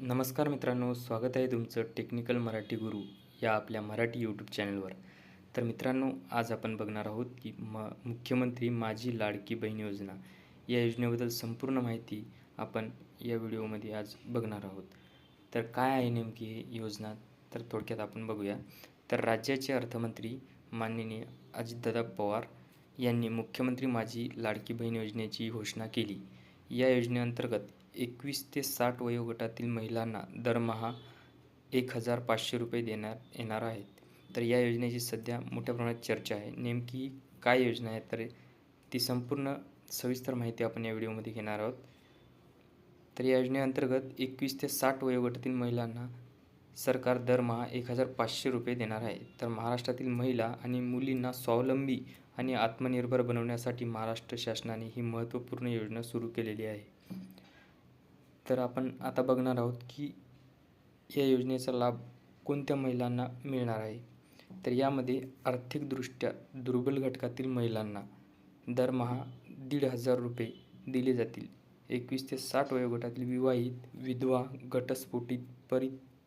नमस्कार मित्रांनो स्वागत आहे तुमचं टेक्निकल मराठी गुरु या आपल्या मराठी यूट्यूब चॅनलवर तर मित्रांनो आज आपण बघणार आहोत की म मुख्यमंत्री माझी लाडकी बहीण योजना या योजनेबद्दल संपूर्ण माहिती आपण या व्हिडिओमध्ये आज बघणार आहोत. तर काय आहे नेमकी ही योजना? तर थोडक्यात आपण बघूया. तर राज्याचे अर्थमंत्री माननीय अजितदादा पवार यांनी मुख्यमंत्री माझी लाडकी बहीण योजनेची घोषणा केली. या योजनेअंतर्गत एकवीस ते साठ वयोगटातील महिलांना दरमहा एक हजार पाचशे रुपये देण्यात येणार आहेत. तर या योजनेची सध्या मोठ्या प्रमाणात चर्चा आहे. नेमकी काय योजना आहे? तर ती संपूर्ण सविस्तर माहिती आपण या व्हिडिओमध्ये घेणार आहोत. तर या योजनेअंतर्गत एकवीस ते साठ वयोगटातील महिलांना सरकार दरमहा एक हजार पाचशे रुपये देणार आहे. तर महाराष्ट्रातील महिला आणि मुलींना स्वावलंबी आणि आत्मनिर्भर बनवण्यासाठी महाराष्ट्र शासनाने ही महत्त्वपूर्ण योजना सुरू केलेली आहे. तर आपण आता बघणार आहोत की या योजनेचा लाभ कोणत्या महिलांना मिळणार आहे? तर यामध्ये आर्थिकदृष्ट्या दुर्बल घटकातील महिलांना दरमहा दीड हजार रुपये दिले जातील. एकवीस ते साठ वयोगटातील विवाहित विधवा घटस्फोटित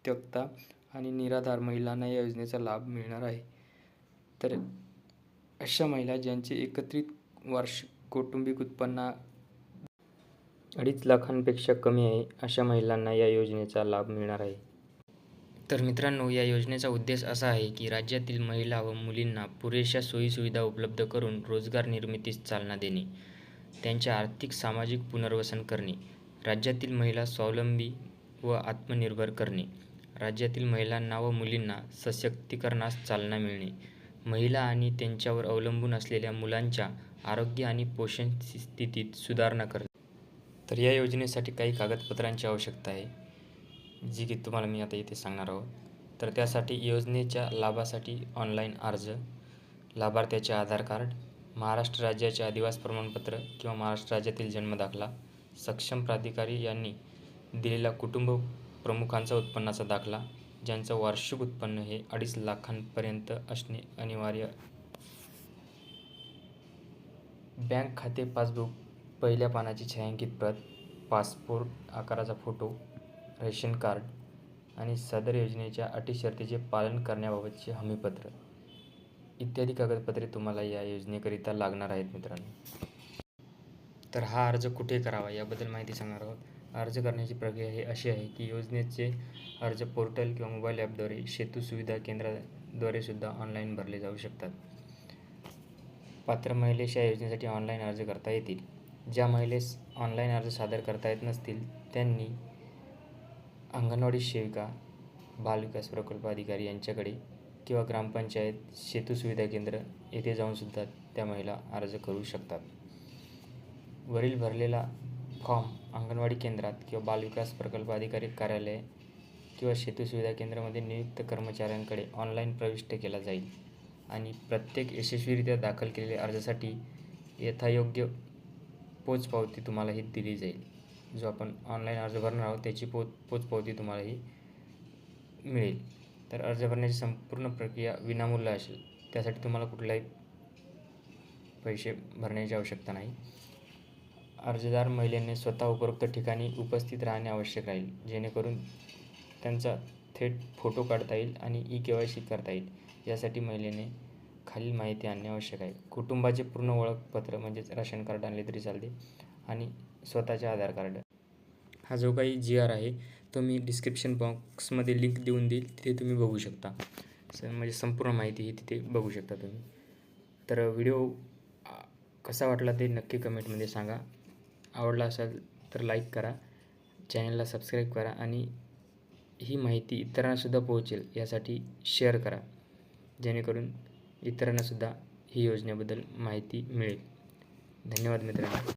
उद्योजकता आणि निराधार महिलांना या योजनेचा लाभ मिळणार आहे. तर अशा महिला ज्यांचे एकत्रित वार्षिक कौटुंबिक उत्पन्न अडीच लाखांपेक्षा कमी आहे अशा महिलांना या योजनेचा लाभ मिळणार आहे. तर मित्रांनो या योजनेचा उद्देश असा आहे की राज्यातील महिला व मुलींना पुरेशा सोयीसुविधा उपलब्ध करून रोजगार निर्मितीस चालना देणे त्यांचे आर्थिक सामाजिक पुनर्वसन करणे राज्यातील महिला स्वावलंबी व आत्मनिर्भर करणे राज्यातील महिलांना व मुलींना सशक्तीकरणास चालना मिळणे. महिला आणि त्यांच्यावर अवलंबून असलेल्या मुलांच्या आरोग्य आणि पोषण स्थितीत सुधारणा करणे. तर या योजनेसाठी काही कागदपत्रांची आवश्यकता आहे जी की तुम्हाला मी आता इथे सांगणार आहोत. तर त्यासाठी योजनेच्या लाभासाठी ऑनलाईन अर्ज लाभार्थ्याचे आधार कार्ड महाराष्ट्र राज्याचे आदिवास प्रमाणपत्र किंवा महाराष्ट्र राज्यातील जन्मदाखला सक्षम प्राधिकारी यांनी दिलेला कुटुंब प्रमुखांचा उत्पन्नाचा दाखला ज्यांचं वार्षिक उत्पन्न हे अडीच लाखांपर्यंत असणे अनिवार्य. बँक खाते पासबुक पहिल्या पानाची छायांकित प्रत पासपोर्ट आकाराचा फोटो रेशन कार्ड आणि सदर योजनेच्या अटी शर्तीचे पालन करण्याबाबतचे हमीपत्र. इत्यादी कागदपत्रे तुम्हाला या योजनेकरिता लागणार आहेत मित्रांनो. तर हा अर्ज कुठे करावा याबद्दल माहिती सांगणार आहोत. अर्ज करण्याची प्रक्रिया ही अशी आहे की योजनेचे अर्ज पोर्टल किंवा मोबाईल ॲपद्वारे सेतू सुविधा केंद्राद्वारे सुद्धा ऑनलाईन भरले जाऊ शकतात. पात्र महिलेस या योजनेसाठी ऑनलाईन अर्ज करता येतील. ज्या महिलेस ऑनलाईन अर्ज सादर करता येत नसतील त्यांनी अंगणवाडी सेविका बालविकास प्रकल्प अधिकारी यांच्याकडे किंवा ग्रामपंचायत सेतू सुविधा केंद्र येथे जाऊनसुद्धा त्या महिला अर्ज करू शकतात. वरील भरलेला फॉर्म अंगणवाडी केंद्रात किंवा बालविकास प्रकल्प अधिकारी कार्यालय किंवा शेती सुविधा केंद्रामध्ये नियुक्त कर्मचाऱ्यांकडे ऑनलाईन प्रविष्ट केला जाईल. आणि प्रत्येक यशस्वीरित्या दाखल केलेल्या अर्जासाठी यथायोग्य पोचपावती तुम्हाला ही दिली जाईल. जो आपण ऑनलाईन अर्ज भरणार आहोत त्याची पो पोचपावती तुम्हाला ही मिळेल. तर अर्ज भरण्याची संपूर्ण प्रक्रिया विनामूल्य असेल त्यासाठी तुम्हाला कुठलाही पैसे भरण्याची आवश्यकता नाही. अर्जदार महिलेने स्वतः उपरोक्त ठिकाणी उपस्थित राहणे आवश्यक राहील जेणेकरून त्यांचा थेट फोटो काढता येईल आणि ई के वाय सी करता येईल यासाठी महिलेने खालील माहिती आणणे आवश्यक आहे. कुटुंबाचे पूर्ण ओळखपत्र म्हणजेच राशन कार्ड आणले तरी चालते आणि स्वतःचे आधार कार्ड. हा जो काही जी आर आहे तो मी डिस्क्रिप्शन बॉक्समध्ये लिंक देऊन देईल तिथे तुम्ही बघू शकता. स म्हणजे संपूर्ण माहिती ही तिथे बघू शकता तुम्ही. तर व्हिडिओ कसा वाटला ते नक्की कमेंटमध्ये सांगा. आवडला असेल तर लाईक करा. चॅनलला सबस्क्राईब करा आणि ही माहिती इतरांनासुद्धा पोहोचेल यासाठी शेअर करा. जेणेकरून इतरांनासुद्धा ही योजनेबद्दल माहिती मिळेल. धन्यवाद मित्रांनो.